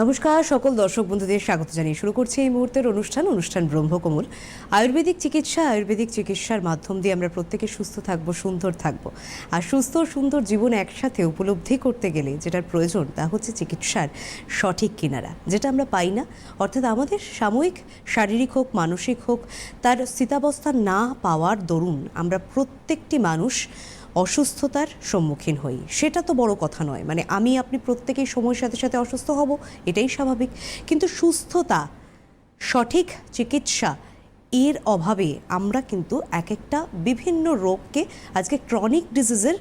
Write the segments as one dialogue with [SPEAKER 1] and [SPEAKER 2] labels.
[SPEAKER 1] নমস্কার, সকল দর্শক বন্ধুদের স্বাগত জানিয়ে শুরু করছি এই মুহূর্তের অনুষ্ঠান অনুষ্ঠান ব্রহ্মকমল। আয়ুর্বেদিক চিকিৎসা, আয়ুর্বেদিক চিকিৎসার মাধ্যম দিয়ে আমরা প্রত্যেকে সুস্থ থাকব, সুন্দর থাকব। আর সুস্থ, সুন্দর জীবন একসাথে উপলব্ধি করতে গেলে যেটার প্রয়োজন তা হচ্ছে চিকিৎসার সঠিক কিনারা, যেটা আমরা পাই না। অর্থাৎ আমাদের সাময়িক শারীরিক হোক, মানসিক হোক, তার স্থিতাবস্থা না পাওয়ার দরুন আমরা প্রত্যেকটি মানুষ অসুস্থতার সম্মুখীন হই। সেটা তো বড় কথা নয়। মানে আমি, আপনি প্রত্যেকেই সময়ের সাথে সাথে অসুস্থ হব, এটাই স্বাভাবিক। কিন্তু সুস্থতা, সঠিক চিকিৎসা, এর অভাবে আমরা কিন্তু এক একটা বিভিন্ন রোগকে আজকে ক্রনিক ডিজিজের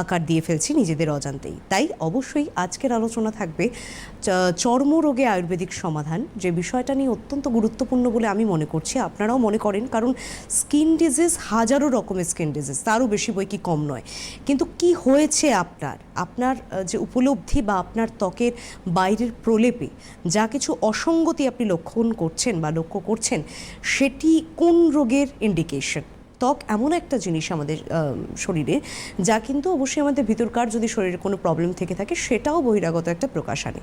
[SPEAKER 1] আকার দিয়ে ফেলছি নিজেদের অজান্তেই। তাই অবশ্যই আজকের আলোচনা থাকবে চর্মরোগে আয়ুর্বেদিক সমাধান, যে বিষয়টা নিয়ে অত্যন্ত গুরুত্বপূর্ণ বলে আমি মনে করছি, আপনারাও মনে করেন, কারণ স্কিন ডিজিজ হাজারো রকমের স্কিন ডিজিজ, তারও বেশি বই কি কম নয়। কিন্তু কি হয়েছে আপনার আপনার যে উপলব্ধি বা আপনার ত্বকের বাইরের প্রলেপে যা কিছু অসঙ্গতি আপনি লক্ষণ করছেন বা লক্ষ্য করছেন, সেটি কোন রোগের ইন্ডিকেশন ত্বক এমন একটা জিনিস আমাদের শরীরে যা কিন্তু অবশ্যই আমাদের ভিতরকার যদি শরীরে কোনো প্রবলেম থেকে থাকে সেটাও বহিরাগত একটা প্রকাশ আনে।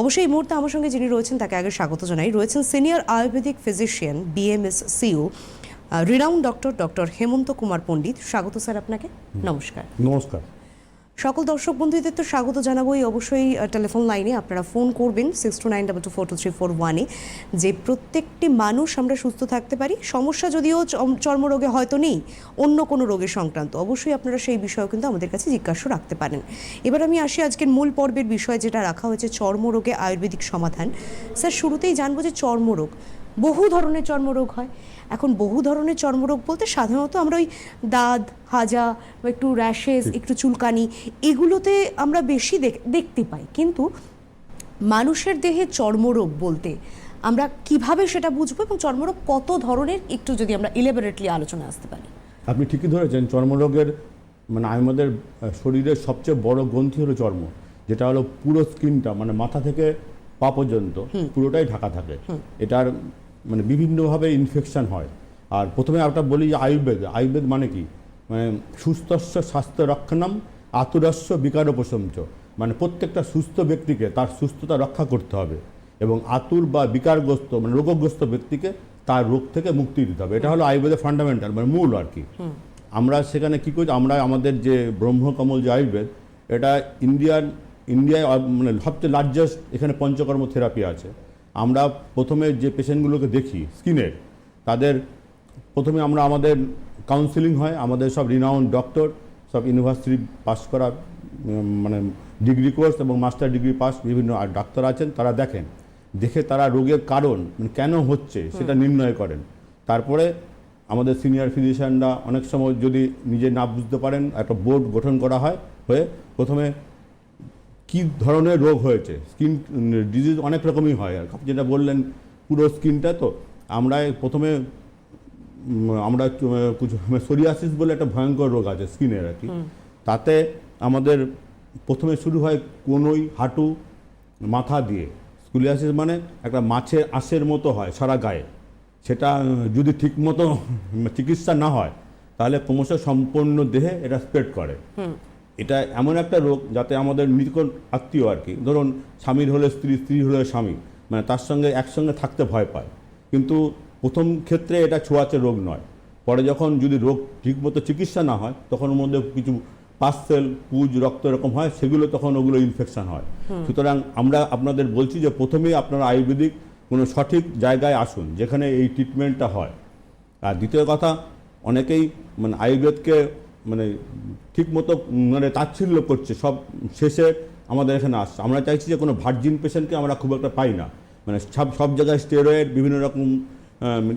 [SPEAKER 1] অবশ্যই এই মুহূর্তে আমার সঙ্গে যিনি রয়েছেন তাকে আগে স্বাগত জানাই। রয়েছেন senior ayurvedic physician BMS CO renowned doctor doctor Hemanta Kumar Pandit. স্বাগত স্যার আপনাকে। নমস্কার।
[SPEAKER 2] নমস্কার।
[SPEAKER 1] সকল দর্শক বন্ধুদের তো স্বাগত জানাবোই। অবশ্যই টেলিফোন লাইনে আপনারা ফোন করবেন six two nine double two four two three four ওয়ানে যে প্রত্যেকটি মানুষ আমরা সুস্থ থাকতে পারি, সমস্যা যদিও চর্মরোগে হয়তো নেই, অন্য কোনো রোগের সংক্রান্ত। অবশ্যই আপনারা সেই বিষয়েও কিন্তু আমাদের কাছে জিজ্ঞাসা রাখতে পারেন। এবার আমি আসি আজকের মূল পর্বের বিষয়, যেটা রাখা হয়েছে চর্মরোগে আয়ুর্বেদিক সমাধান। স্যার, শুরুতেই জানব যে চর্মরোগ বহু ধরনের চর্মরোগ হয়। এখন বহু ধরনের চর্মরোগ বলতে সাধারণত আমরা ওই দাঁত হাজা বা একটু র্যাশেস একটু চুলকানি এগুলোতে আমরা বেশি দেখ- দেখতে পাই। কিন্তু মানুষের দেহে চর্মরোগ বলতে আমরা কীভাবে সেটা বুঝব এবং চর্মরোগ কত ধরনের একটু যদি আমরা ইলেবোরেটলি আলোচনা আসতে পারি।
[SPEAKER 2] আপনি ঠিকই ধরেছেন চর্মরোগের মানে আমাদের শরীরের সবচেয়ে বড় গ্রন্থি হলো চর্ম। যেটা হলো পুরো স্কিনটা মানে মাথা থেকে পা পর্যন্ত পুরোটাই ঢাকা থাকে। এটার মানে বিভিন্নভাবে ইনফেকশন হয়। আর প্রথমে আমরা বলি যে আয়ুর্বেদ। আয়ুর্বেদ মানে কি? মানে সুস্থস্য স্বাস্থ্য রক্ষণম আতুরস্য বিকার প্রশংস মানে প্রত্যেকটা সুস্থ ব্যক্তিকে তার সুস্থতা রক্ষা করতে হবে এবং আতুর বা বিকারগ্রস্ত মানে রোগগ্রস্ত ব্যক্তিকে তার রোগ থেকে মুক্তি দিতে হবে। এটা হলো আয়ুর্বেদের ফান্ডামেন্টাল মানে মূল আর কি। আমরা সেখানে কী করি? আমরা আমাদের যে ব্রহ্মকমল যে আয়ুর্বেদ এটা ইন্ডিয়ান ইন্ডিয়ায় মানে সবচেয়ে লার্জেস্ট এখানে পঞ্চকর্ম থেরাপি আছে। আমরা প্রথমে যে পেশেন্টগুলোকে দেখি স্কিনের তাদের প্রথমে আমরা আমাদের কাউন্সিলিং হয় আমাদের সব রিনাউন্ড ডক্টর সব ইউনিভার্সিটি পাস করা মানে ডিগ্রি কোর্স এবং মাস্টার ডিগ্রি পাস বিভিন্ন ডাক্তার আছেন তারা দেখেন। দেখে তারা রোগের কারণ মানে কেন হচ্ছে সেটা নির্ণয় করেন। তারপরে আমাদের সিনিয়র ফিজিশিয়ানরা অনেক সময় যদি নিজে না বুঝতে পারেন একটা বোর্ড গঠন করা হয় হয়ে প্রথমে কি ধরনের রোগ হয়েছে? স্কিন ডিজিজ অনেক রকমই হয় আর। আপনি যেটা বললেন পুরো স্কিনটা তো আমরা প্রথমে আমরা সোরিয়াসিস বলে একটা ভয়ঙ্কর রোগ আছে স্কিনের আর কি। তাতে আমাদের প্রথমে শুরু হয় কোনোই হাঁটু মাথা দিয়ে। স্কুলিয়াসিস মানে একটা মাছের আঁশের মতো হয় সারা গায়ে। সেটা যদি ঠিকমতো চিকিৎসা না হয় তাহলে ক্রমশ সম্পূর্ণ দেহে এটা স্প্রেড করে। এটা এমন একটা রোগ যাতে আমাদের নিকট আত্মীয় আর কি। ধরুন স্বামীর হলে স্ত্রী স্ত্রী হলে স্বামী। মানে তার সঙ্গে একসঙ্গে থাকতে ভয় পায়। কিন্তু প্রথম ক্ষেত্রে এটা ছোঁয়াচে রোগ নয়। পরে যখন যদি রোগ ঠিকমতো চিকিৎসা না হয় তখন ওর মধ্যে কিছু পার্সেল পুজ রক্ত এরকম হয় সেগুলো তখন ওগুলো ইনফেকশান হয়। সুতরাং আমরা আপনাদের বলছি যে প্রথমেই আপনারা আয়ুর্বেদিক কোনো সঠিক জায়গায় আসুন যেখানে এই ট্রিটমেন্টটা হয়। আর দ্বিতীয় কথা অনেকেই মানে আয়ুর্বেদকে মানে ঠিক মতো মানে তাচ্ছিল্য করছে সব শেষে আমাদের এখানে আসছে। আমরা চাইছি যে কোনো ভার্জিন পেশেন্টকে আমরা খুব একটা পাই না। মানে সব সব জায়গায় স্টেরয়েড বিভিন্ন রকম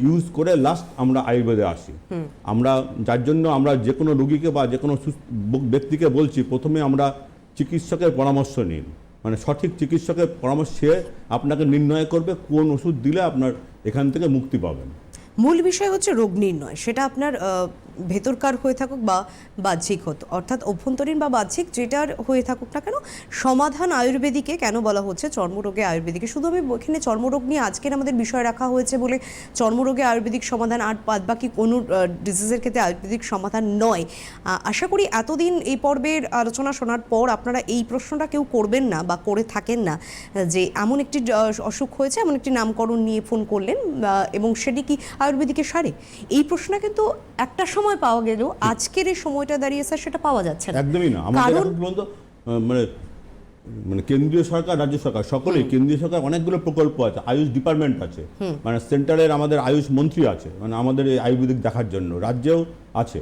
[SPEAKER 2] ইউজ করে লাস্ট আমরা আয়ুর্বেদে আসি। আমরা যার জন্য আমরা যে কোনো রুগীকে বা যে কোনো ব্যক্তিকে বলছি প্রথমে আমরা চিকিৎসকের পরামর্শ নিন। মানে সঠিক চিকিৎসকের পরামর্শ আপনাকে নির্ণয় করবে কোন ওষুধ দিলে আপনার এখান থেকে মুক্তি পাবেন।
[SPEAKER 1] মূল বিষয় হচ্ছে রোগ নির্ণয়। সেটা আপনার ভেতরকার হয়ে থাকুক বা বাহ্যিক হতো। অর্থাৎ অভ্যন্তরীণ বা বাহ্যিক যেটার হয়ে থাকুক না কেন, সমাধান আয়ুর্বেদিকে কেন বলা হচ্ছে? চর্মরোগে আয়ুর্বেদিকে। শুধু আমি এখানে চর্মরোগ নিয়ে আজকের আমাদের বিষয় রাখা হয়েছে বলে চর্মরোগে আয়ুর্বেদিক সমাধান আর বাদ বাকি কোনো ডিজিজের ক্ষেত্রে আয়ুর্বেদিক সমাধান নয়। আশা করি এতদিন এই পর্বের আলোচনা শোনার পর আপনারা এই প্রশ্নটা কেউ করবেন না বা করে থাকেন না, যে এমন একটি অসুখ হয়েছে, এমন একটি নামকরণ নিয়ে ফোন করলেন এবং সেটি কি আয়ুর্বেদিকে সারে? এই প্রশ্নটা কিন্তু একটা সময় পাওয়া গেলেও আজকের এই সময়টা দাঁড়িয়ে স্যার সেটা পাওয়া যাচ্ছে না।
[SPEAKER 2] একদমই না। আমাদের মানে মানে কেন্দ্রীয় সরকার রাজ্য সরকার সকলেই কেন্দ্রীয় সরকার অনেকগুলো প্রকল্প আছে আয়ুষ ডিপার্টমেন্ট আছে মানে সেন্টারের আমাদের আয়ুষ মন্ত্রী আছে মানে আমাদের এই আয়ুর্বেদিক দেখার জন্য রাজ্যেও আছে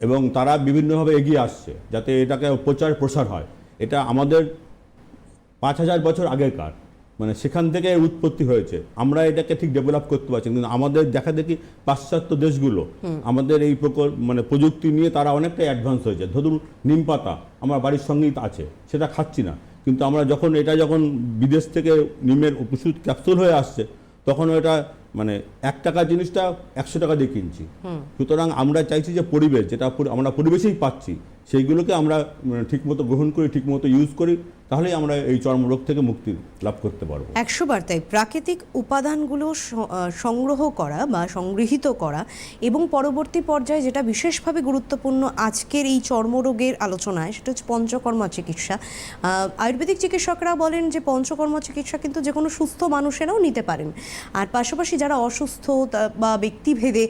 [SPEAKER 2] এবং তারা বিভিন্নভাবে এগিয়ে আসছে যাতে এটাকে প্রচার প্রসার হয়। এটা আমাদের পাঁচ হাজার বছর আগেকার। মানে সেখান থেকে উৎপত্তি হয়েছে। আমরা এটাকে ঠিক ডেভেলপ করতে পারছি কিন্তু আমাদের দেখা দেখি পাশ্চাত্য দেশগুলো আমাদের এই প্রকল্প মানে প্রযুক্তি নিয়ে তারা অনেকটাই অ্যাডভান্স হয়েছে। ধরুন নিম পাতা আমার বাড়ির সঙ্গেই আছে সেটা খাচ্ছি না। কিন্তু আমরা যখন এটা যখন বিদেশ থেকে নিমের ওষুধ ক্যাপসুল হয়ে আসছে তখন এটা মানে এক টাকার জিনিসটা একশো টাকা দিয়ে কিনছি। সুতরাং আমরা চাইছি যে পরিবেশ যেটা আমরা পরিবেশেই পাচ্ছি সেইগুলোকে আমরা ঠিকমতো গ্রহণ করি ঠিকমতো ইউজ করি তাহলেই আমরা এই চর্মরোগ থেকে মুক্তি লাভ করতে পারব।
[SPEAKER 1] একশো বার তাই প্রাকৃতিক উপাদানগুলো সংগ্রহ করা বা সংগৃহীত করা এবং পরবর্তী পর্যায়ে যেটা বিশেষভাবে গুরুত্বপূর্ণ আজকের এই চর্মরোগের আলোচনায় সেটা হচ্ছে পঞ্চকর্মা চিকিৎসা। আয়ুর্বেদিক চিকিৎসকরা বলেন যে পঞ্চকর্ম চিকিৎসা কিন্তু যে কোনো সুস্থ মানুষেরাও নিতে পারেন। আর পাশাপাশি যারা অসুস্থ বা ব্যক্তিভেদে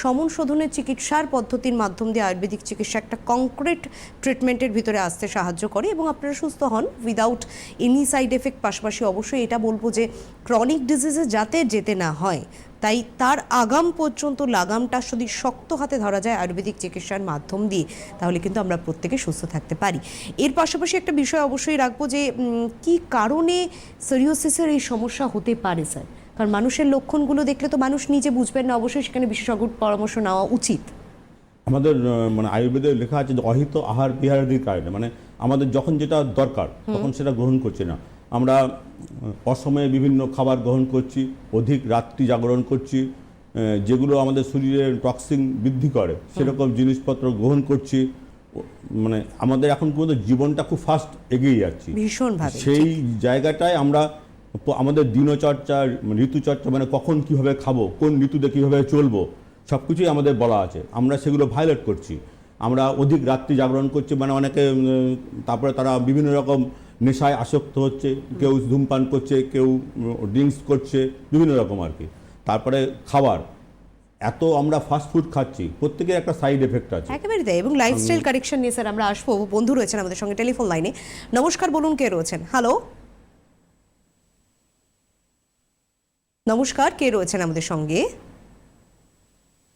[SPEAKER 1] সমন শোধনের চিকিৎসার পদ্ধতির মাধ্যম দিয়ে আয়ুর্বেদিক চিকিৎসা একটা কংক্রিট ট্রিটমেন্টের ভিতরে আসতে সাহায্য করে এবং আপনারা সুস্থ হন উইদাউট এনি সাইড এফেক্ট পাশাপাশি অবশ্যই এটা বলব যে ক্রনিক ডিজিজে যাতে যেতে না হয়, তাই তার আগাম পর্যন্ত লাগামটা যদি শক্ত হাতে ধরা যায় আয়ুর্বেদিক চিকিৎসার মাধ্যম দিয়ে, তাহলে কিন্তু আমরা প্রত্যেকে সুস্থ থাকতে পারি। এর পাশাপাশি একটা বিষয় অবশ্যই রাখব যে কি কারণে সোরিওসিসের এই সমস্যা হতে পারে, স্যার? কারণ মানুষের লক্ষণগুলো দেখলে তো মানুষ নিজে বুঝবেন না অবশ্যই সেখানে বিশেষজ্ঞর পরামর্শ নেওয়া উচিত।
[SPEAKER 2] আমাদের মানে আয়ুর্বেদে লেখা আছে যে অহিত আহার বিহারাদির কারণে মানে আমাদের যখন যেটা দরকার তখন সেটা গ্রহণ করছে না। আমরা অসময়ে বিভিন্ন খাবার গ্রহণ করছি অধিক রাত্রি জাগরণ করছি যেগুলো আমাদের শরীরের টক্সিন বৃদ্ধি করে সেরকম জিনিসপত্র গ্রহণ করছি। মানে আমাদের এখন পর্যন্ত জীবনটা খুব ফাস্ট এগিয়ে যাচ্ছি। সেই জায়গাটায় আমরা আমাদের দিনচর্চা ঋতুচর্চা মানে কখন কীভাবে খাব কোন ঋতুতে কীভাবে চলবো সব কিছুই আমাদের বলা আছে। আমরা সেগুলো ভায়োলেট করছি। আমরা অধিক রাত্রি জাগরণ করছি মানে অনেকে তারপরে তারা বিভিন্ন রকম নেশায় আসক্ত হচ্ছে কেউ ধূমপান করছে কেউ ড্রিঙ্কস করছে বিভিন্ন রকম আর কি। তারপরে খাবার। এত আমরা ফাস্ট ফুড খাচ্ছি প্রত্যেকের একটা সাইড এফেক্ট আছে।
[SPEAKER 1] একেবারে তাই এবং লাইফস্টাইল কারেকশন নিয়ে স্যার আমরা আসব বন্ধু রয়েছেন আমাদের সঙ্গে টেলিফোন লাইনে। নমস্কার বলুন কে রয়েছেন? হ্যালো নমস্কার কে রয়েছেন আমাদের সঙ্গে?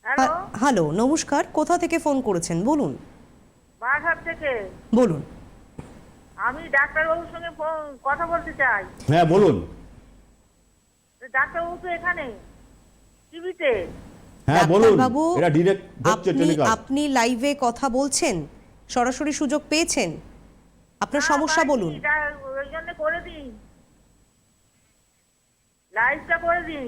[SPEAKER 3] হ্যালো
[SPEAKER 1] হ্যাঁ, নমস্কার কোথা থেকে ফোন করেছেন? বলুন।
[SPEAKER 3] বাঘাট থেকে।
[SPEAKER 1] বলুন।
[SPEAKER 3] আমি ডাক্তারবাবুর সঙ্গে কথা বলতে চাই।
[SPEAKER 2] হ্যাঁ বলুন।
[SPEAKER 3] ডাক্তারবাবু তো এখানে টিভিতে।
[SPEAKER 2] হ্যাঁ বলুন। এটা ডিরেক্ট হচ্ছে
[SPEAKER 1] আপনি আপনি লাইভে কথা বলছেন সরাসরি সুযোগ পেয়েছেন? আপনার সমস্যা বলুন।
[SPEAKER 3] ওই জন্য করে দিন লাইভটা করে দিন।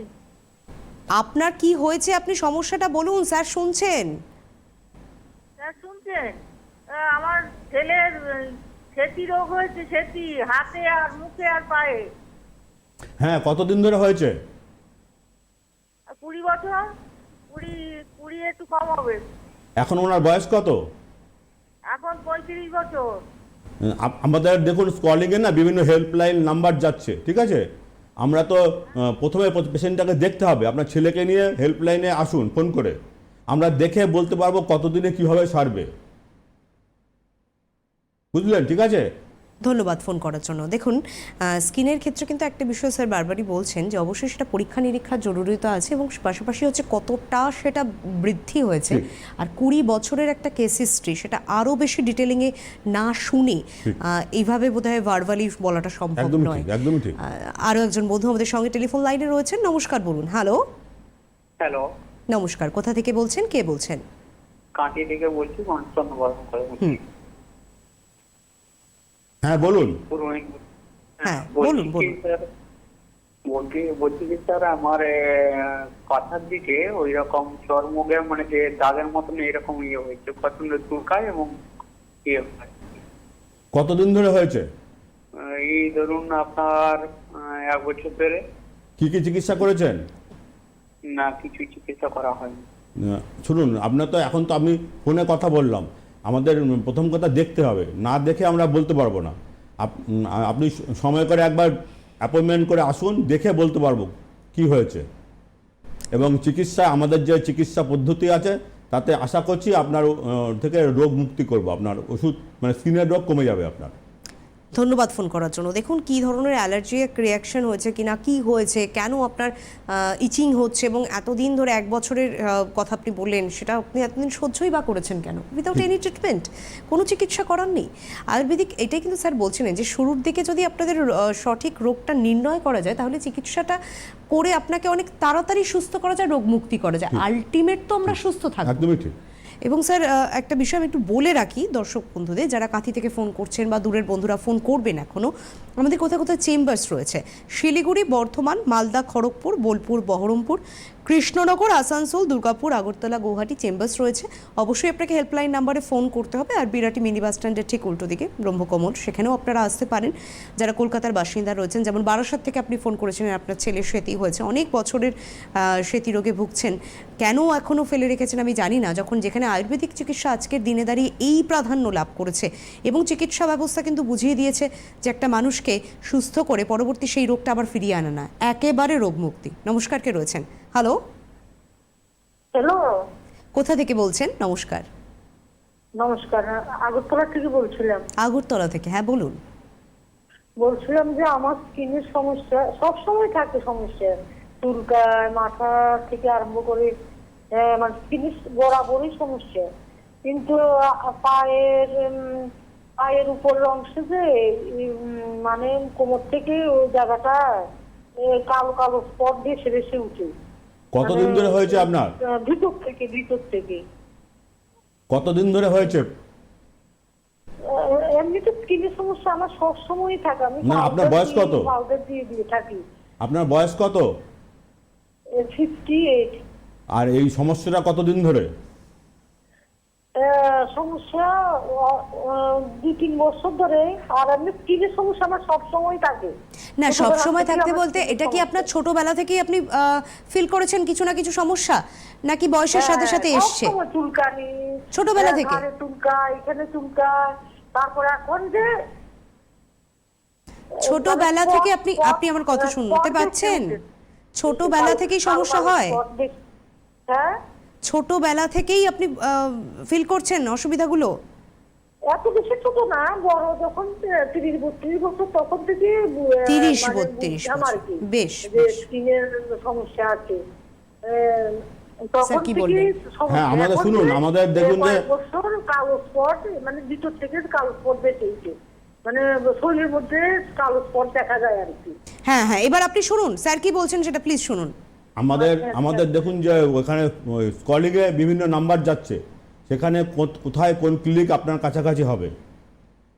[SPEAKER 1] আপনার কি হয়েছে? আপনি সমস্যাটা বলুন স্যার শুনছেন?
[SPEAKER 3] স্যার শুনছেন? আমার ছেলের সেতি রোগ হয়েছে সেতি হাতে আর মুখে আর পায়ে।
[SPEAKER 2] হ্যাঁ কতদিন ধরে হয়েছে?
[SPEAKER 3] আর কুড়ি বছর? কুড়ি কুড়ি একটু কম হবে।
[SPEAKER 2] এখন ওনার বয়স কত?
[SPEAKER 3] এখন পঁয়ত্রিশ বছর।
[SPEAKER 2] আমাদের দেখুন স্কলিংয়ে না বিভিন্ন হেল্পলাইন নাম্বার যাচ্ছে ঠিক আছে? আমরা তো প্রথমে পেশেন্টটাকে দেখতে হবে। আপনার ছেলেকে নিয়ে হেল্পলাইনে আসুন ফোন করে। আমরা দেখে বলতে পারব কতদিনে কীভাবে সারবে। বুঝলেন? ঠিক আছে?
[SPEAKER 1] ধন্যবাদ ফোন করার জন্য। দেখুন স্কিনের ক্ষেত্রে কিন্তু একটা বিষয় স্যার বারবারই বলছেন যে অবশ্যই সেটা পরীক্ষা নিরীক্ষার জরুরিতা আছে এবং পাশাপাশি হচ্ছে কতটা সেটা বৃদ্ধি হয়েছে। আর কুড়ি বছরের একটা কেস হিস্ট্রি সেটা আরও বেশি ডিটেলিংয়ে না শুনে আহ, এইভাবে বোধহয় ভার্বালি বলাটা সম্ভব নয়। আরও একজন বন্ধু আমাদের সঙ্গে টেলিফোন লাইনে রয়েছেন। নমস্কার বলুন। হ্যালো।
[SPEAKER 4] হ্যালো।
[SPEAKER 1] নমস্কার। কোথা থেকে বলছেন? কে বলছেন?
[SPEAKER 4] কাঁটি থেকে বলছি।
[SPEAKER 1] হুম।
[SPEAKER 2] হ্যাঁ বলুন।
[SPEAKER 1] হ্যাঁ,
[SPEAKER 4] বলছি
[SPEAKER 1] বলুন, বলুন।
[SPEAKER 4] বলছি বলছি যে স্যার আমার কাঁথার দিকে ওই রকম চর্মগে মানে যে দাগের মতন এরকম ইয়ে হয়েছে প্রচণ্ড চুলকায় এবং ইয়ে হয়।
[SPEAKER 2] কতদিন ধরে হয়েছে?
[SPEAKER 4] এই ধরুন আপনার আহ, এক বছর ধরে।
[SPEAKER 2] কি কি চিকিৎসা করেছেন?
[SPEAKER 4] না কিছু চিকিৎসা করা হয়নি।
[SPEAKER 2] আহ, শুনুন আপনার তো এখন তো আমি ফোনে কথা বললাম। আমাদের প্রথম কথা দেখতে হবে। না দেখে আমরা বলতে পারব না। আপনি সময় করে একবার অ্যাপয়েন্টমেন্ট করে আসুন, দেখে বলতে পারব কি হয়েছে। এবং চিকিৎসা, আমাদের যে চিকিৎসা পদ্ধতি আছে, তাতে আশা করছি আপনার থেকে রোগ মুক্তি করব। আপনার ওষুধ মানে স্কিনের রোগ কমে যাবে আপনার।
[SPEAKER 1] ধন্যবাদ ফোন করার জন্য। দেখুন কি ধরনের অ্যালার্জিক রিয়াকশন হয়েছে কিনা কি হয়েছে কেন আপনার ইচিং হচ্ছে এবং এতদিন ধরে এক বছরের কথা আপনি বললেন সেটা আপনি এতদিন সহ্যই বা করেছেন কেন? উইদাউট এনি ট্রিটমেন্ট কোনো চিকিৎসা করার নেই। আয়ুর্বেদিক এটাই কিন্তু স্যার বলছিলেন যে শুরুর দিকে যদি আপনাদের সঠিক রোগটা নির্ণয় করা যায় তাহলে চিকিৎসাটা করে আপনাকে অনেক তাড়াতাড়ি সুস্থ করা যায় রোগ মুক্তি করা যায়। আলটিমেট তো আমরা সুস্থ থাকব।
[SPEAKER 2] একদমই ঠিক।
[SPEAKER 1] এবং স্যার একটা বিষয় আমি একটু বলে রাখি দর্শক বন্ধুদের, যারা কাঁথি থেকে ফোন করছেন বা দূরের বন্ধুরা ফোন করবেন এখনও আমাদের কোথায় কোথায় চেম্বার্স রয়েছে? শিলিগুড়ি, বর্ধমান, মালদা, খড়গপুর, বোলপুর, বহরমপুর কৃষ্ণনগর, আসানসোল, দুর্গাপুর, আগরতলা, গৌহাটি চেম্বার্স রয়েছে। অবশ্যই আপনাকে হেল্পলাইন নাম্বারে ফোন করতে হবে। আর বিরাটি মিনি বাস স্ট্যান্ডের ঠিক উল্টো দিকে, ব্রহ্মকমল, সেখানেও আপনারা আসতে পারেন। যারা কলকাতার বাসিন্দা রয়েছেন, যেমন বারাসাত থেকে আপনি ফোন করেছিলেন আপনার ছেলে সেতী হয়েছে। অনেক বছরের সেতী রোগে ভুগছেন। কেন এখনও ফেলে রেখেছেন আমি জানি না। যখন যেখানে আয়ুর্বেদিক চিকিৎসা আজকের দিনে দাঁড়িয়ে এই প্রাধান্য লাভ করেছে, এবং চিকিৎসা ব্যবস্থা কিন্তু বুঝিয়ে দিয়েছে যে একটা মানুষকে সুস্থ করে পরবর্তী সেই রোগটা আবার ফিরিয়ে আনা না। একেবারে রোগমুক্তি। নমস্কার, কে রয়েছেন? হ্যালো?
[SPEAKER 3] হ্যালো।
[SPEAKER 1] কোথা থেকে বলছেন? নমস্কার।
[SPEAKER 3] নমস্কার আগরতলা থেকে বলছিলাম।
[SPEAKER 1] আগরতলা থেকে হ্যাঁ বলুন।
[SPEAKER 3] বলছিলাম যে আমার স্কিনের সমস্যা সব সময় থাকে সমস্যা। চুলকায় মাথা থেকে আরম্ভ করে মানে স্কিনের বরাবরই সমস্যা। কিন্তু পায়ের পায়ের উপরের অংশে যে মানে কোমর থেকে ওই জায়গাটা কালো কালো স্পট দিয়ে সেরে সে উঠে।
[SPEAKER 2] কতদিন ধরে হয়েছে আপনার?
[SPEAKER 3] ভিতর থেকে ভিতর থেকে।
[SPEAKER 2] কতদিন ধরে হয়েছে?
[SPEAKER 3] এমনিতে স্কিনের সমস্যা আমার সব সময়ই থাকে। আমি
[SPEAKER 2] না, আপনার বয়স কত?
[SPEAKER 3] পাউডার দিয়ে দিয়ে থাকি।
[SPEAKER 2] আপনার বয়স কত?
[SPEAKER 3] ফিফটি এইট
[SPEAKER 2] আর এই সমস্যাটা কতদিন ধরে?
[SPEAKER 3] সমস্যা দুই তিন বছর ধরে আর এমনি স্কিনের সমস্যা আমার সব সময় থাকে।
[SPEAKER 1] না সব সময় থাকতে বলতে এটা কি আপনার ছোটবেলা থেকেই আপনি ফিল করেছেন কিছু না কিছু সমস্যা? নাকি বয়সের সাথে সাথে
[SPEAKER 3] হ্যাঁ,
[SPEAKER 1] এসছে?
[SPEAKER 3] চুলকানি
[SPEAKER 1] ছোটবেলা থেকে?
[SPEAKER 3] চুলকা এখানে চুলকা তারপর এখন যে
[SPEAKER 1] ছোটবেলা
[SPEAKER 3] মানে
[SPEAKER 1] থেকে আপনি আপনি আমার কথা শুনতে পাচ্ছেন? ছোটবেলা থেকেই সমস্যা হয়?
[SPEAKER 3] হ্যাঁ?
[SPEAKER 1] ছোটবেলা থেকেই আপনি ফিল করছেন অসুবিধাগুলো?
[SPEAKER 3] এত বেশি ছোট না বড় যখন তিরিশ বত্রিশ বছর তখন থেকে
[SPEAKER 1] 30
[SPEAKER 3] মানে
[SPEAKER 1] 32
[SPEAKER 3] বুঝলাম আর কি।
[SPEAKER 1] বেশ, বেশ।
[SPEAKER 3] স্কিনের সমস্যা আছে।
[SPEAKER 2] হ্যাঁ, আমাদের
[SPEAKER 3] এখন
[SPEAKER 2] শুনুন, আমাদের দেখুন যে-
[SPEAKER 3] কালো স্পট মানে ভিতর থেকে কালো স্পট বেঁচেছে মানে শরীরের মধ্যে কালো স্পট দেখা যায় আর কি।
[SPEAKER 1] হ্যাঁ হ্যাঁ এবার আপনি শুনুন। স্যার কি বলছেন সেটা প্লিজ শুনুন।
[SPEAKER 2] আমাদের আমাদের দেখুন যে ওখানে কলিগে বিভিন্ন নাম্বার যাচ্ছে। সেখানে কোথায় কোন ক্লিনিক আপনার কাছাকাছি হবে।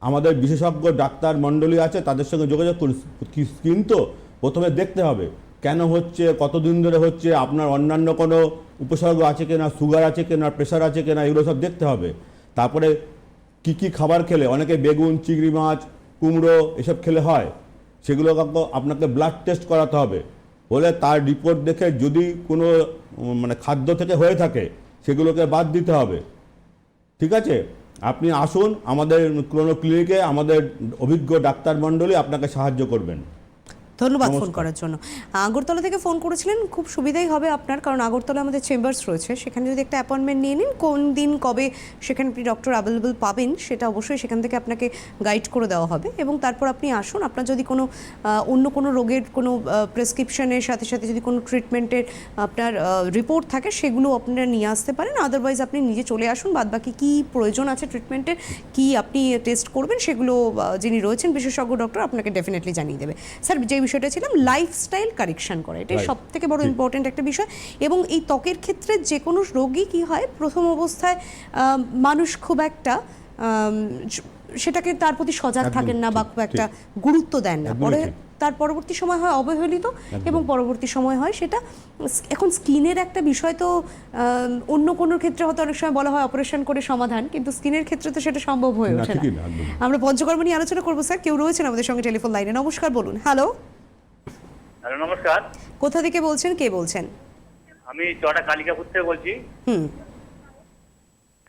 [SPEAKER 2] আমাদের বিশেষজ্ঞ ডাক্তার মণ্ডলী আছে, তাদের সঙ্গে যোগাযোগ করুন। কি স্কিন তো প্রথমে দেখতে হবে, কেন হচ্ছে, কতদিন ধরে হচ্ছে, আপনার অন্যান্য কোনো উপসর্গ আছে কিনা সুগার আছে কিনা প্রেশার আছে কিনা, এগুলো সব দেখতে হবে। তারপরে কি কি খাবার খেলে, অনেকে বেগুন, চিংড়ি মাছ, কুমড়ো, এসব খেলে হয়। সেগুলো আপনাকে ব্লাড টেস্ট করাতে হবে। বলে তার রিপোর্ট দেখে যদি কোনো মানে খাদ্য থেকে হয়ে থাকে, সেগুলোকে বাদ দিতে হবে। ঠিক আছে? আপনি আসুন, আমাদের ক্লোনো ক্লিনিকে আমাদের অভিজ্ঞ ডাক্তার মণ্ডলী আপনাকে সাহায্য করবেন।
[SPEAKER 1] ধন্যবাদ ফোন করার জন্য। আগরতলা থেকে ফোন করেছিলেন খুব সুবিধাই হবে আপনার কারণ আগরতলা আমাদের চেম্বার্স রয়েছে। সেখানে যদি একটা অ্যাপয়েন্টমেন্ট নিয়ে নিন কোন দিন কবে সেখানে আপনি ডক্টর অ্যাভেলেবল পাবেন সেটা অবশ্যই সেখান থেকে আপনাকে গাইড করে দেওয়া হবে। এবং তারপর আপনি আসুন আপনার যদি কোনো অন্য কোনো রোগের কোনো প্রেসক্রিপশনের সাথে সাথে যদি কোনো ট্রিটমেন্টের আপনার রিপোর্ট থাকে সেগুলো আপনারা নিয়ে আসতে পারেন। আদারওয়াইজ আপনি নিজে চলে আসুন বাদবাকি কী প্রয়োজন আছে ট্রিটমেন্টের কী আপনি টেস্ট করবেন সেগুলো যিনি রয়েছেন বিশেষজ্ঞ ডক্টর আপনাকে ডেফিনেটলি জানিয়ে দেবে। স্যার যে বিষয়টা ছিলাম লাইফস্টাইল কারেকশন করা। এটাই. সব থেকে বড়। ইম্পর্টেন্ট একটা বিষয়। এবং এই ত্বকের ক্ষেত্রে যে কোনো রোগী কি হয় প্রথম অবস্থায় মানুষ খুব একটা সেটাকে তার প্রতি সজাগ থাকেন না বা খুব একটা গুরুত্ব দেন না। পরে তার পরবর্তী সময় হয় অবহেলিত এবং পরবর্তী সময় হয় সেটা এখন স্কিনের একটা বিষয় তো অন্য কোনো ক্ষেত্রে হয়তো অনেক সময় বলা হয় অপারেশন করে সমাধান কিন্তু স্কিনের ক্ষেত্রে তো সেটা সম্ভব হয়ে ওঠে না। আমরা পঞ্চকর্ম নিয়ে আলোচনা করব স্যার। কেউ রয়েছেন আমাদের সঙ্গে টেলিফোন লাইনে? নমস্কার বলুন। হ্যালো
[SPEAKER 4] হ্যালো নমস্কার।
[SPEAKER 1] কোথা থেকে বলছেন? কে বলছেন?
[SPEAKER 4] আমি চটা কালিকাপুর থেকে বলছি।
[SPEAKER 1] হুম।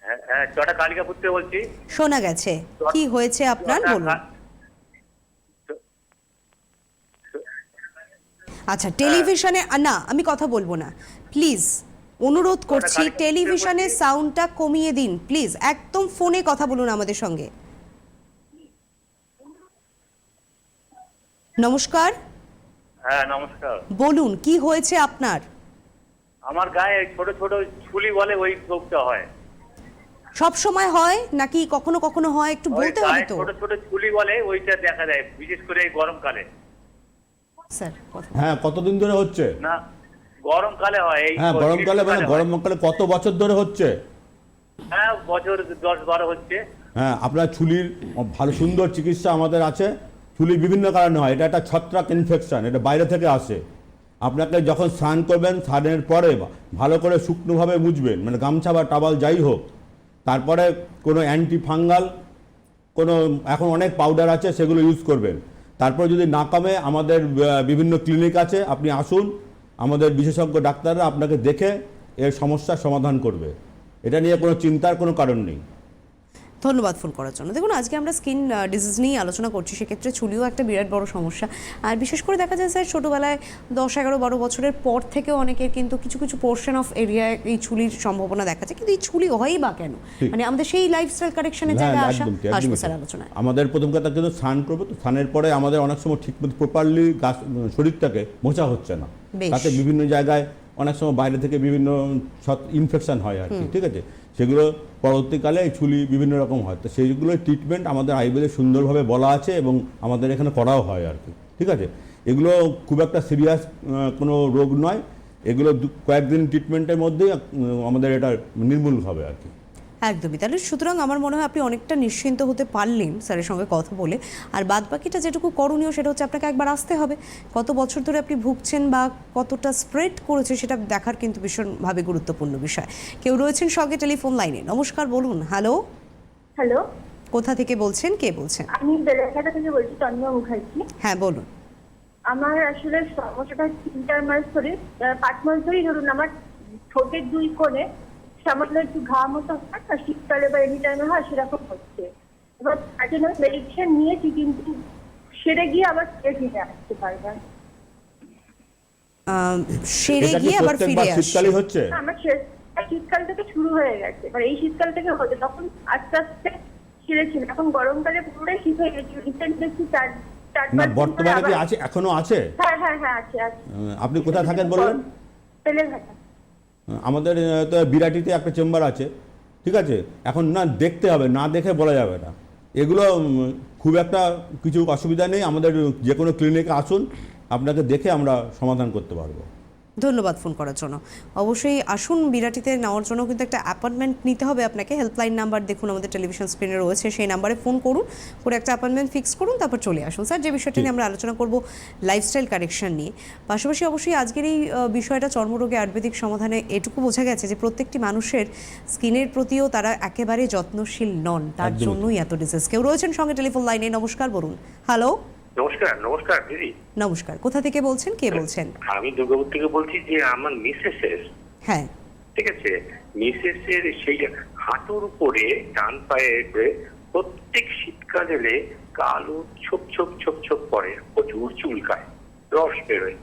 [SPEAKER 4] হ্যাঁ হ্যাঁ চটা কালিকাপুর থেকে বলছি।
[SPEAKER 1] শোনা গেছে। কি হয়েছে আপনার? বলুন। আচ্ছা টেলিভিশনে না আমি কথা বলব না। প্লিজ অনুরোধ করছি
[SPEAKER 4] কালীপূজা
[SPEAKER 1] টেলিভিশনের সাউন্ডটা কমিয়ে দিন প্লিজ। একদম ফোনে কথা বলুন আমাদের সঙ্গে। নমস্কার।
[SPEAKER 4] হ্যাঁ নমস্কার।
[SPEAKER 1] বলুন কি হয়েছে আপনার?
[SPEAKER 4] আমার গায়ে ছোট ছোট ছুলি বলে ওই রোগটা হয়।
[SPEAKER 1] সব সময় হয় নাকি কখনো কখনো হয়? একটু বলতে হবে তো?
[SPEAKER 4] ছোট ছোট ছুলি বলে ওইটা দেখা যায় বিশেষ করে এই গরমকালে।
[SPEAKER 1] স্যার
[SPEAKER 2] হ্যাঁ কতদিন ধরে হচ্ছে?
[SPEAKER 4] না গরমকালে হয় এই
[SPEAKER 2] হ্যাঁ গরমকালে মানে গরমকালে কত বছর ধরে হচ্ছে?
[SPEAKER 4] হ্যাঁ বছর দশ বারো হচ্ছে।
[SPEAKER 2] হ্যাঁ আপনার চুলির ভালো সুন্দর চিকিৎসা আমাদের আছে। চুলি বিভিন্ন কারণে হয়, এটা একটা ছত্রাক ইনফেকশন এটা বাইরে থেকে আসে। আপনাকে যখন স্নান করবেন, স্নানের পরে ভালো করে শুকনোভাবে মুছবেন মানে গামছা বা টাবাল যাই হোক। তারপরে কোনো অ্যান্টি ফাঙ্গাল কোনো, এখন অনেক পাউডার আছে, সেগুলো ইউজ করবেন। তারপর যদি না কমে, আমাদের বিভিন্ন ক্লিনিক আছে, আপনি আসুন। আমাদের বিশেষজ্ঞ ডাক্তাররা আপনাকে দেখে এর সমস্যার সমাধান করবে। এটা নিয়ে কোনো চিন্তার কোনো কারণ নেই।
[SPEAKER 1] ধন্যবাদ ফোন করার জন্য। দেখুন আজকে আমরা স্কিন ডিজিজ নিয়ে আলোচনা করছি সেক্ষেত্রে চুলিও একটা বিরাট বড় সমস্যা। আর বিশেষ করে দেখা যায় স্যার ছোটোবেলায় দশ এগারো বারো বছরের পর থেকে অনেকের কিন্তু কিছু কিছু পোর্শন অফ এরিয়ায় এই চুলির সম্ভাবনা দেখা যায়। কিন্তু এই চুলি হয়ই বা কেন? মানে আমাদের সেই লাইফস্টাইল কারেকশনের
[SPEAKER 2] হ্যাঁ,
[SPEAKER 1] জায়গায় আসা আসব স্যার। আলোচনায়।
[SPEAKER 2] আমাদের প্রথম কথা কিন্তু স্নান করব তো স্নানের পরে আমাদের অনেক সময় ঠিক মতো প্রপারলি গাছ শরীরটাকে মোছা হচ্ছে না। তাতে বিভিন্ন জায়গায় অনেক সময় বাইরে থেকে বিভিন্ন ইনফেকশন হয় আর কি ঠিক আছে? সেগুলো পরবর্তীকালে এই চুলি বিভিন্ন রকম হয়। তো সেইগুলোর ট্রিটমেন্ট আমাদের আইবেলে সুন্দরভাবে বলা আছে এবং আমাদের এখানে করাও হয় আর কি। ঠিক আছে? এগুলো খুব একটা সিরিয়াস কোনো রোগ নয়। এগুলো কয়েকদিন ট্রিটমেন্টের মধ্যেই আমাদের এটা নির্মূল হবে আর কি।
[SPEAKER 1] একদমই। তাহলে সুতরাং আমার মনে হয় আপনি অনেকটা নিশ্চিন্ত হতে পারলেন স্যারের সঙ্গে কথা বলে। আর বাদ বাকিটা যেটুকু করণীয় সেটা হচ্ছে আপনাকে একবার আসতে হবে। কত বছর ধরে আপনি ভুগছেন বা কতটা স্প্রেড করেছে সেটা দেখার কিন্তু ভীষণভাবে গুরুত্বপূর্ণ বিষয়। কেউ রয়েছেন সঙ্গে টেলিফোন লাইনে। নমস্কার বলুন। হ্যালো?
[SPEAKER 5] হ্যালো?
[SPEAKER 1] কোথা থেকে বলছেন? কে বলছেন?
[SPEAKER 5] আমি বেলাঘাটা থেকে বলছি তন্ময় মুখার্জি।
[SPEAKER 1] হ্যাঁ বলুন।
[SPEAKER 5] আমার আসলে সমস্যাটা তিন চার মাস ধরে পাঁচ মাস ধরেই ধরুন আমার ঠোঁটের দুই কোণে সামান্য একটু ঘা মতো হয় না শীতকালে বা এনি টাইমে হয় সেরকম হচ্ছে। এবার তার জন্য মেডিসিন নিয়েছি কিন্তু সেরে গিয়ে আবার ফিরে ফিরে আসতে পারবেন
[SPEAKER 1] সেরে গিয়ে আবার ফিরে আসছে
[SPEAKER 2] শীতকালই হচ্ছে?
[SPEAKER 5] আমার শেষ শীতকাল থেকে শুরু হয়ে গেছে। এবার এই শীতকাল থেকে হচ্ছে তখন আস্তে আস্তে সেরেছিল এখন গরমকালে পুরোটাই শীত হয়ে গেছে। রিসেন্ট দেখছি চার
[SPEAKER 2] না বর্তমানে কি আছে? এখনও আছে?
[SPEAKER 5] হ্যাঁ হ্যাঁ হ্যাঁ আছে আছে।
[SPEAKER 2] আপনি কোথায় থাকেন বললেন?
[SPEAKER 5] বেলেঘাটা
[SPEAKER 2] আমাদের বিরাটিতে একটা চেম্বার আছে, ঠিক আছে? এখন না দেখতে হবে, না দেখে বলা যাবে না। এগুলো খুব একটা কিছু অসুবিধা নেই, আমাদের যে কোনো ক্লিনিকে আসুন, আপনাকে দেখে আমরা সমাধান করতে পারব।
[SPEAKER 1] ধন্যবাদ ফোন করার জন্য। অবশ্যই আসুন বিরাটিতে নেওয়ার জন্য কিন্তু একটা অ্যাপয়েন্টমেন্ট নিতে হবে আপনাকে। হেল্পলাইন নাম্বার দেখুন আমাদের টেলিভিশন স্ক্রিনে রয়েছে সেই নাম্বারে ফোন করুন করে একটা অ্যাপয়েন্টমেন্ট ফিক্স করুন তারপর চলে আসুন। স্যার যে বিষয়টা নিয়ে আমরা আলোচনা করব লাইফস্টাইল কারেকশন নিয়ে পাশাপাশি অবশ্যই আজকের এই বিষয়টা চর্মরোগে আয়ুর্বেদিক সমাধানে এটুকু বোঝা গেছে যে প্রত্যেকটি মানুষের স্কিনের প্রতিও তারা একেবারে যত্নশীল নন তার জন্যই এত ডিজিজ কেউ রয়েছেন সঙ্গে টেলিফোন লাইনে নমস্কার বলুন। হ্যালো
[SPEAKER 6] নমস্কার নমস্কার দিদি।
[SPEAKER 1] নমস্কার। কোথা থেকে বলছেন? কে বলছেন?
[SPEAKER 6] আমি দুর্গাপুর থেকে বলছি যে আমার মিসেসের
[SPEAKER 1] হ্যাঁ।
[SPEAKER 6] ঠিক আছে? মিসেসের সেই হাঁটুর উপরে ডান পায়ে প্রত্যেক শীতকাল এলে কালো ছোপ ছোপ ছোপ ছোপ পড়ে প্রচুর চুলকায় রস বেরোয়।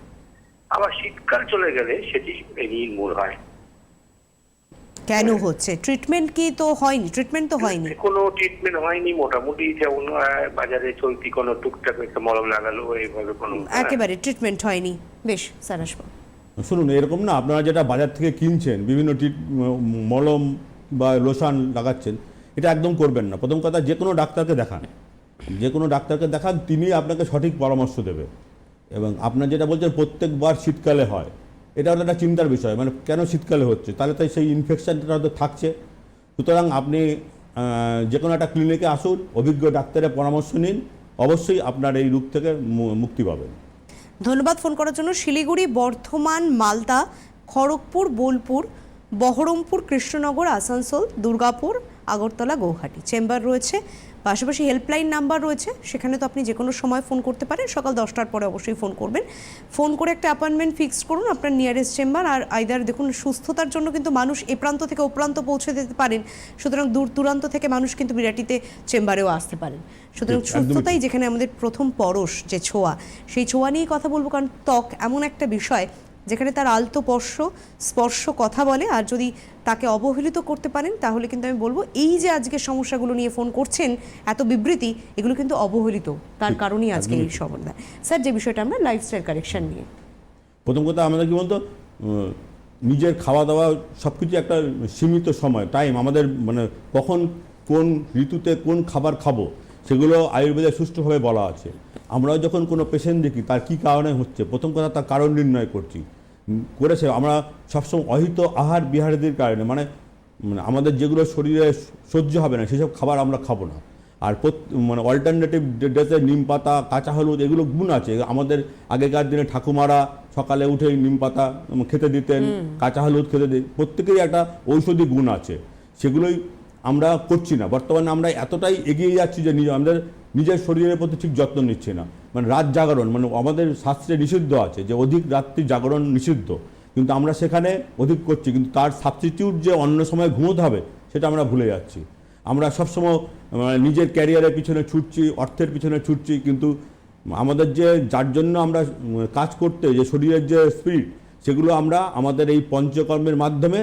[SPEAKER 6] আবার শীতকাল চলে গেলে সেটি নির্মূল হয়।
[SPEAKER 1] কেন হচ্ছে? ট্রিটমেন্ট কি তো হয়নি? ট্রিটমেন্ট তো হয়নি।
[SPEAKER 6] কোনো ট্রিটমেন্ট হয়নি মোটামুটি যেমন বাজারে চলতি কোনো টুকটাক একটা মলম লাগালো এইভাবে কোনো
[SPEAKER 1] একেবারে ট্রিটমেন্ট হয়নি। বেশ স্যার
[SPEAKER 2] শুনুন এরকম না আপনারা যেটা বাজার থেকে কিনছেন বিভিন্ন মলম বা লোশন লাগাচ্ছেন এটা একদম করবেন না। প্রথম কথা যে কোনো ডাক্তারকে দেখান। যে কোনো ডাক্তারকে দেখান তিনি আপনাকে সঠিক পরামর্শ দেবে। এবং আপনার যেটা বলছেন প্রত্যেকবার শীতকালে হয়। এটা হলো একটা চিন্তার বিষয় মানে কেন শীতকালে হচ্ছে? তাহলে তাই সেই ইনফেকশনটা হয়তো থাকছে। সুতরাং আপনি যে কোনো একটা ক্লিনিকে আসুন, অভিজ্ঞ ডাক্তারের পরামর্শ নিন, অবশ্যই আপনার এই রোগ থেকে মুক্তি পাবেন।
[SPEAKER 1] ধন্যবাদ ফোন করার জন্য। শিলিগুড়ি, বর্ধমান, মালদা, খড়গপুর, বোলপুর, বহরমপুর, কৃষ্ণনগর, আসানসোল, দুর্গাপুর, আগরতলা, গৌহাটি। চেম্বার রয়েছে। পাশাপাশি হেল্পলাইন নাম্বার রয়েছে সেখানে তো আপনি যে কোনো সময় ফোন করতে পারেন সকাল দশটার পরে অবশ্যই ফোন করবেন। ফোন করে একটা অ্যাপয়েন্টমেন্ট ফিক্সড করুন আপনার নিয়ারেস্ট চেম্বার আর আইদার দেখুন সুস্থতার জন্য কিন্তু মানুষ এ প্রান্ত থেকে ও প্রান্ত পৌঁছে দিতে পারেন সুতরাং দূর দূরান্ত থেকে মানুষ কিন্তু বিরাটিতে চেম্বারেও আসতে পারেন। সুতরাং সুস্থতাই যেখানে আমাদের প্রথম পরশ যে ছোঁয়া সেই ছোঁয়া নিয়েই কথা বলব কারণ ত্বক এমন একটা বিষয় যেখানে তার আলতো স্পর্শ স্পর্শ কথা বলে। আর যদি তাকে অবহেলিত করতে পারেন তাহলে কিন্তু আমি বলব এই যে আজকে সমস্যাগুলো নিয়ে ফোন করছেন এত বিবৃতি এগুলো কিন্তু অবহেলিত। তার কারণেই আজকে এই
[SPEAKER 2] ঠিক।
[SPEAKER 1] স্যার যে বিষয়টা আমরা লাইফস্টাইল কারেকশন নিয়ে।
[SPEAKER 2] প্রথম কথা আমাদের কি বলতো নিজের খাওয়া দাওয়া সব কিছু একটা সীমিত সময় টাইম আমাদের মানে কখন কোন ঋতুতে কোন খাবার খাব। সেগুলো আয়ুর্বেদে সুষ্ঠুভাবে বলা আছে। আমরা যখন কোনো পেশেন্ট দেখি তার কি কারণে হচ্ছে? প্রথম কথা তার কারণ নির্ণয় করছি। করেছে। আমরা সবসময় অহিত আহার বিহারীদের কারণে মানে মানে আমাদের যেগুলো শরীরে সহ্য হবে না সেসব খাবার আমরা খাব না। আর মানে অল্টারনেটিভ ডেতে নিম পাতা কাঁচা হলুদ এগুলো গুণ আছে। আমাদের আগেকার দিনে ঠাকুমারা সকালে উঠে নিম পাতা খেতে দিতেন কাঁচা হলুদ খেতে দিতেন প্রত্যেকেরই একটা ঔষধি গুণ আছে। সেগুলোই আমরা করছি না। বর্তমানে আমরা এতটাই এগিয়ে যাচ্ছি যে নিজে আমাদের নিজের শরীরের প্রতি ঠিক যত্ন নিচ্ছি না। মানে রাত জাগরণ মানে আমাদের শাস্ত্রে নিষিদ্ধ আছে যে অধিক রাত্রি জাগরণ নিষিদ্ধ। কিন্তু আমরা সেখানে অধিক করছি, কিন্তু তার সাবস্টিটিউট যে অন্য সময় ঘুমোতে হবে, সেটা আমরা ভুলে যাচ্ছি। আমরা সবসময় মানে নিজের ক্যারিয়ারের পিছনে ছুটছি, অর্থের পিছনে ছুটছি, কিন্তু আমাদের যে, যার জন্য আমরা কাজ করতে, যে শরীরের যে স্পিরিট সেগুলো আমরা আমাদের এই পঞ্চকর্মের মাধ্যমে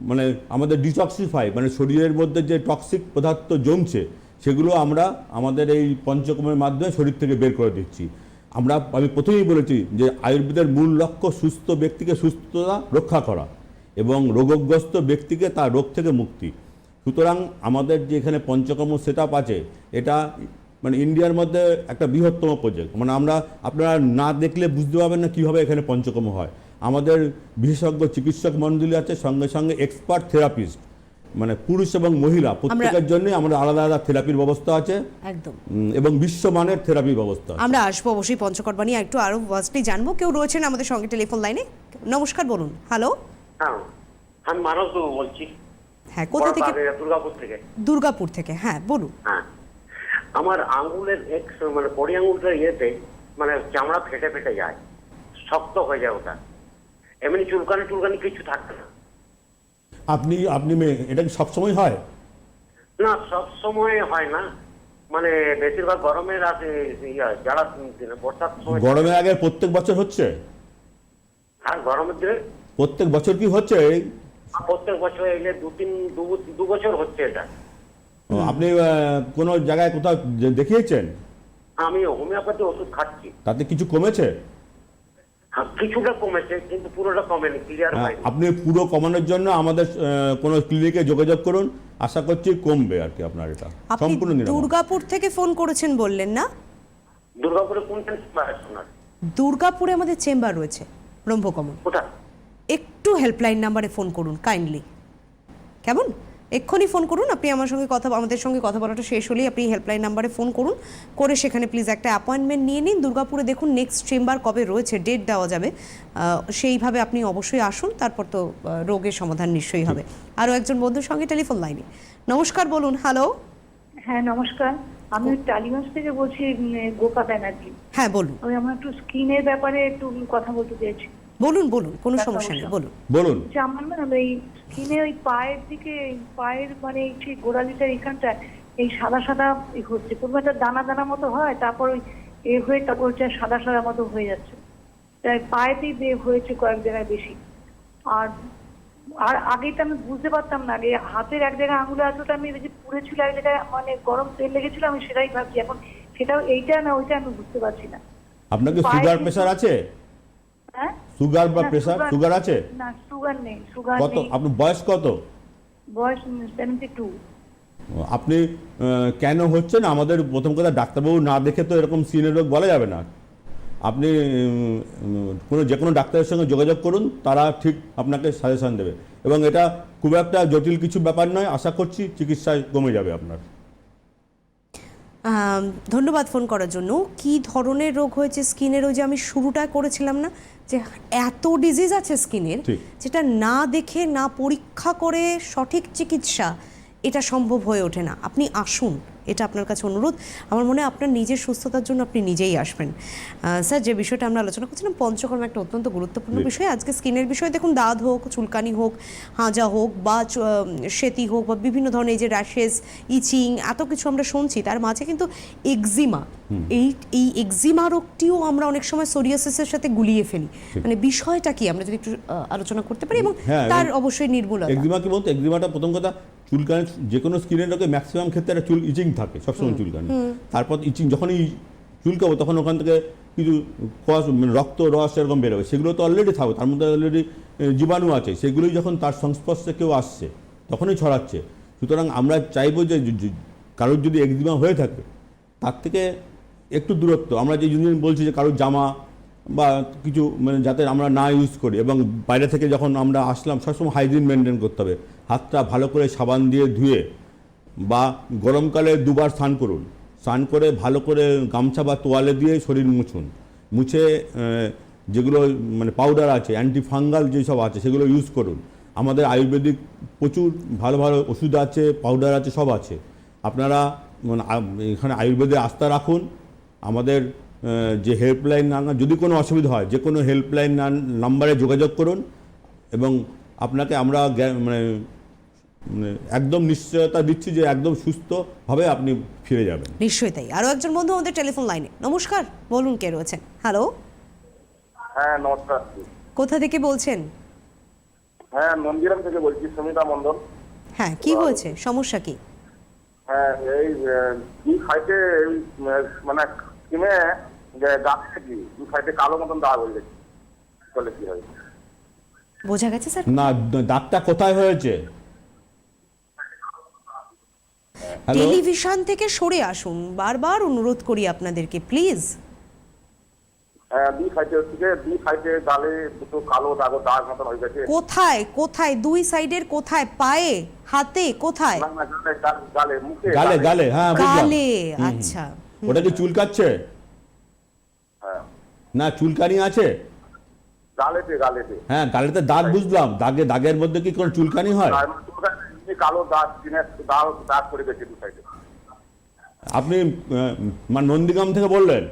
[SPEAKER 2] মানে আমাদের ডিটক্সিফাই মানে শরীরের মধ্যে যে টক্সিক পদার্থ জমছে, সেগুলো আমরা আমাদের এই পঞ্চকর্মের মাধ্যমে শরীর থেকে বের করে দিচ্ছি। আমরা, আমি প্রথমেই বলেছি যে আয়ুর্বেদের মূল লক্ষ্য সুস্থ ব্যক্তিকে সুস্থতা রক্ষা করা এবং রোগগ্রস্ত ব্যক্তিকে তার রোগ থেকে মুক্তি। সুতরাং আমাদের যে এখানে পঞ্চকর্ম সেট আছে, এটা মানে ইন্ডিয়ার মধ্যে একটা বৃহত্তম প্রজেক্ট মানে আমরা, আপনারা না দেখলে বুঝতে পারবেন না কীভাবে এখানে পঞ্চকর্ম হয়। আমাদের বিশেষজ্ঞ চিকিৎসক মণ্ডলী আছে সঙ্গে সঙ্গে এক্সপার্ট থেরাপিস্ট মানে পুরুষ এবং মহিলা প্রত্যেকের জন্য আমাদের আলাদা আলাদা থেরাপির ব্যবস্থা আছে।
[SPEAKER 1] একদম।
[SPEAKER 2] এবং বিশ্বমানের থেরাপির ব্যবস্থা
[SPEAKER 1] আমরা আসব অবশ্যই পঞ্চকর্মা নিয়ে একটু আরও ফার্স্টলি জানব কেউ রয়েছেন আমাদের সঙ্গে টেলিফোন লাইনে নমস্কার বলুন। হ্যালো
[SPEAKER 6] হ্যাঁ আমি মানস বাবু বলছি।
[SPEAKER 1] হ্যাঁ কোথা থেকে?
[SPEAKER 6] দুর্গাপুর থেকে।
[SPEAKER 1] দুর্গাপুর থেকে হ্যাঁ বলুন।
[SPEAKER 6] হ্যাঁ আমার আঙ্গুলের এক্স মানে পরি আঙ্গুলটার ইয়েতে মানে চামড়া ফেটে ফেটে যায় শক্ত হয়ে যায় ওটা। এমনি চুলকানি চুলকানি কিছু থাকে না।
[SPEAKER 2] আপনি আপনি এটা কি সবসময় হয়?
[SPEAKER 6] না সব সময় হয় না। মানে বেশিরভাগ গরমের আছে যারা বর্ষার সময়
[SPEAKER 2] গরমের আগে প্রত্যেক বছর হচ্ছে?
[SPEAKER 6] আর গরমের দিনে
[SPEAKER 2] প্রত্যেক বছর কি হচ্ছে
[SPEAKER 6] প্রত্যেক বছর এলে দু তিন দু- বছর হচ্ছে এটা।
[SPEAKER 2] আপনি কোনো জায়গায় কোথাও দেখিয়েছেন?
[SPEAKER 6] আমি হোমিওপ্যাথি ওষুধ খাচ্ছি।
[SPEAKER 2] তাতে কিছু কমেছে?
[SPEAKER 6] কিছুটা কমেছে কিন্তু পুরোটা কমেনি ক্লিয়ার
[SPEAKER 2] হ্যাঁ,
[SPEAKER 6] হয়নি।
[SPEAKER 2] আপনি পুরো কমানোর জন্য আমাদের কোনো ক্লিনিকে যোগাযোগ করুন আশা করছি কমবে আর কি আপনার এটা। সম্পূর্ণ নিরাময়
[SPEAKER 1] দুর্গাপুর থেকে ফোন করেছেন বললেন না?
[SPEAKER 6] দুর্গাপুরে শোনার
[SPEAKER 1] দুর্গাপুরে আমাদের চেম্বার রয়েছে ব্রহ্মকমল।
[SPEAKER 6] কোথায়?
[SPEAKER 1] একটু হেল্পলাইন নাম্বারে ফোন করুন কাইন্ডলি কেমন? এক্ষুনি ফোন করুন আপনি আমার সঙ্গে কথা আমাদের সঙ্গে কথা বলাটা শেষ হলেই আপনি হেল্পলাইন নাম্বারে ফোন করুন করে সেখানে প্লিজ একটা অ্যাপয়েন্টমেন্ট নিয়ে নিন। দুর্গাপুরে দেখুন নেক্সট চেম্বার কবে রয়েছে ডেট দেওয়া যাবে। আহ, সেইভাবে আপনি অবশ্যই আসুন তারপর তো রোগের সমাধান নিশ্চয়ই হবে। আরও একজন বন্ধুর সঙ্গে টেলিফোন লাইনে নমস্কার বলুন হ্যালো
[SPEAKER 7] হ্যাঁ নমস্কার। আমি টালিগঞ্জ থেকে বলছি গোপা ব্যানার্জি।
[SPEAKER 1] হ্যাঁ বলুন।
[SPEAKER 7] আমি আমার একটু স্কিনের ব্যাপারে একটু কথা বলতে চাইছি।
[SPEAKER 1] বলুন বলুন কোনো সমস্যা নেই বলুন।
[SPEAKER 2] বলুন।
[SPEAKER 7] যে আমার না এই স্কিনে ওই পায়ের দিকে পায়ের মানে এই যে গোড়ালিটার এখানটা এই সাদা সাদা হচ্ছে। কোনো একটা দানা দানা মতো হয় তারপর ওই এ হয়ে তারপর হচ্ছে সাদা সাদা মতো হয়ে যাচ্ছে। তাই পায়েতেই বে হয়েছে কয়েক জায়গায় বেশি। আর আর আগে তো আমি বুঝতে পারতাম না আগে হাতের এক জায়গায় আঙুলে আসলে আমি যে পুড়েছিল এক জায়গায় মানে গরম তেল লেগেছিল আমি সেটাই ভাবছি। এখন সেটাও এইটা না ওইটা আমি বুঝতে পারছি না।
[SPEAKER 2] আপনার কি
[SPEAKER 7] পায়ে
[SPEAKER 2] সুগার প্রেশার আছে?
[SPEAKER 7] হ্যাঁ?
[SPEAKER 2] সুগার বা
[SPEAKER 7] না,
[SPEAKER 2] প্রেশার সুগার আছে?
[SPEAKER 7] না সুগার নেই সুগার
[SPEAKER 2] কত? আপনার বয়স কত?
[SPEAKER 7] বয়স সেভেন্টি টু
[SPEAKER 2] আপনি আহ, কেন হচ্ছে না আমাদের প্রথম কথা ডাক্তারবাবু না দেখে তো এরকম সিনের রোগ বলা যাবে না। আপনি কোনো যে কোনো ডাক্তারের সঙ্গে যোগাযোগ করুন তারা ঠিক আপনাকে সাজেশন দেবে। এবং এটা খুব একটা জটিল কিছু ব্যাপার নয় আশা করছি চিকিৎসায় কমে যাবে আপনার।
[SPEAKER 1] ধন্যবাদ ফোন করার জন্য। কি ধরনের রোগ হয়েছে? স্কিনের ওই যে আমি শুরুটা করেছিলাম না যে এত ডিজিজ আছে স্কিনের যেটা না দেখে না পরীক্ষা করে সঠিক চিকিৎসা এটা সম্ভব হয়ে ওঠে না। আপনি আসুন এটা আপনার কাছে অনুরোধ। আমার মনে হয় আপনার নিজের সুস্থতার জন্য আপনি নিজেই আসবেন। স্যার যে বিষয়টা আমরা আলোচনা করছিলাম পঞ্চকর্ম একটা অত্যন্ত গুরুত্বপূর্ণ বিষয়। আজকে স্কিনের বিষয়ে দেখুন দাঁত হোক চুলকানি হোক হাঁজা হোক বা সেতি হোক বা বিভিন্ন ধরনের এই যে র্যাশেস ইচিং এত কিছু আমরা শুনছি। তার মাঝে কিন্তু এক্সিমা এই এই এক্সিমা রোগটিও আমরা অনেক সময় সোরিয়াসিসের সাথে গুলিয়ে ফেলি। মানে বিষয়টা কি? আমরা যদি একটু আলোচনা করতে পারি এবং
[SPEAKER 2] হ্যাঁ,
[SPEAKER 1] তার অবশ্যই নির্মূলতা।
[SPEAKER 2] এক্সিমা কি বলতো? এক্সিমাটা প্রথম কথা চুলকানি যে কোনো স্কিনের রোগে ম্যাক্সিমাম ক্ষেত্রে একটা চুল ইচিং থাকে সবসময় চুলকানি। তারপর ইচিং যখনই চুলকাবো তখন ওখান থেকে কিছু কস মানে রক্ত রস এরকম বেরোবে। সেগুলো তো অলরেডি থাকবে তার মধ্যে অলরেডি জীবাণু আছে সেগুলোই যখন তার সংস্পর্শে কেউ আসছে তখনই ছড়াচ্ছে। সুতরাং আমরা চাইব যে কারোর যদি এক্সিমা হয়ে থাকে তার থেকে একটু দূরত্ব। আমরা যে জিনিস বলছি যে কারোর জামা বা কিছু মানে যাতে আমরা না ইউজ করি এবং বাইরে থেকে যখন আমরা আসলাম, সবসময় হাইজিন মেনটেন করতে হবে। হাতটা ভালো করে সাবান দিয়ে ধুয়ে বা গরমকালে দুবার স্নান করুন। স্নান করে ভালো করে গামছা বা তোয়ালে দিয়ে শরীর মুছুন। মুছে যেগুলো মানে পাউডার আছে অ্যান্টি ফাঙ্গাল যেসব আছে, সেগুলো ইউজ করুন। আমাদের আয়ুর্বেদিক প্রচুর ভালো ভালো ওষুধ আছে পাউডার আছে, সব আছে। আপনারা মানে এখানে আয়ুর্বেদে আস্থা রাখুন। আমাদের যে হেল্পলাইন না যদি কোনো অসুবিধা হয় যে কোনো হেল্পলাইন নাম্বারে যোগাযোগ করুন এবং আপনাকে আমরা মানে মানে একদম নিশ্চয়তা দিচ্ছি যে একদম সুস্থভাবে আপনি ফিরে যাবেন।
[SPEAKER 1] নিশ্চয়ই তাই। আরও একজন বন্ধু আমাদের টেলিফোন লাইনে নমস্কার বলুন কে রয়েছেন? হ্যালো
[SPEAKER 8] হ্যাঁ নমস্কার।
[SPEAKER 1] কোথা থেকে বলছেন?
[SPEAKER 8] হ্যাঁ মন্দিরাম থেকে বলছি সুমিতা মন্ডল
[SPEAKER 1] হ্যাঁ কি হয়েছে? সমস্যা কি?
[SPEAKER 8] হ্যাঁ এই দু সাইডে মানে স্কিমে দাগ থেকে দু সাইডে কালো মতন দাগ হয়ে গেছে। বলে কি হয়
[SPEAKER 1] বোঝা গেছে স্যার?
[SPEAKER 2] না দাগটা কোথায় হয়েছে?
[SPEAKER 1] টেলিভিশন থেকে সরে আসুন। বারবার অনুরোধ করি আপনাদেরকে প্লিজ।
[SPEAKER 8] দুই সাইডে থেকে গালে দুটো কালো দাগ দাগ মতন
[SPEAKER 1] কোথায় কোথায়? দুই সাইডের কোথায়? পায়ে? হাতে? কোথায়?
[SPEAKER 8] গালে গালে
[SPEAKER 2] হ্যাঁ
[SPEAKER 1] গালে আচ্ছা।
[SPEAKER 2] ওটা কি চুলকাচ্ছে
[SPEAKER 8] হ্যাঁ।
[SPEAKER 2] না চুলকানি আছে?
[SPEAKER 8] গালেতে গালেতে।
[SPEAKER 2] হ্যাঁ গালেতে দাগ বুঝলাম। দাগে দাগের মধ্যে কি কোনো চুলকানি হয়?
[SPEAKER 8] কালো দাগ দিনের দাগ দাগ পড়ে গেছে দু সাইডে।
[SPEAKER 2] আপনি মানে নন্দীগ্রাম থেকে বললেন?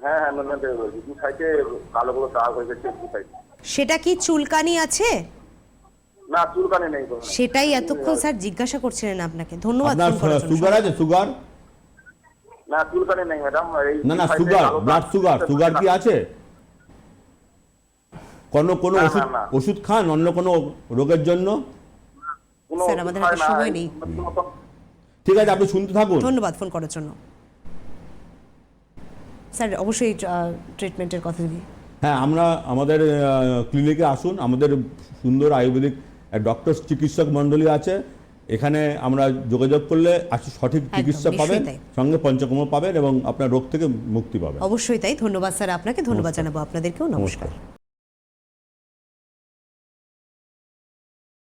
[SPEAKER 8] হ্যাঁ হ্যাঁ নন্দন থেকে বলছি। দু সাইডে কালো কালো দাগ হয়ে গেছে দু সাইডে।
[SPEAKER 1] সেটা কি চুলকানি আছে?
[SPEAKER 8] না চুলকানি নেই
[SPEAKER 1] সেটাই এতক্ষণ স্যার জিজ্ঞাসা করছিলেন আপনাকে। ধন্যবাদ।
[SPEAKER 2] সুগার আছে? সুগার?
[SPEAKER 8] না চুলকানি নেই ম্যাডাম
[SPEAKER 2] না না সুগার ব্লাড সুগার সুগার কি আছে? কোনো কোনো ওষুধ ওষুধ খান অন্য কোনো রোগের জন্য?
[SPEAKER 1] স্যার, আমাদের হাতে সময় নেই।
[SPEAKER 2] ঠিক আছে আপনি শুনতে থাকুন।
[SPEAKER 1] ধন্যবাদ ফোন করার জন্য। স্যার অবশ্যই ট্রিটমেন্টের কথা যদি
[SPEAKER 2] হ্যাঁ আমরা আমাদের ক্লিনিকে আসুন। আমাদের সুন্দর আয়ুর্বেদিক ডক্টর চিকিৎসক মণ্ডলী আছে। এখানে আমরা যোগাযোগ করলে আসলে সঠিক চিকিৎসা পাবেন সঙ্গে পঞ্চকর্ম পাবেন এবং আপনার রোগ থেকে মুক্তি পাবেন।
[SPEAKER 1] অবশ্যই তাই ধন্যবাদ স্যার আপনাকে ধন্যবাদ জানাব আপনাদেরকেও
[SPEAKER 2] নমস্কার।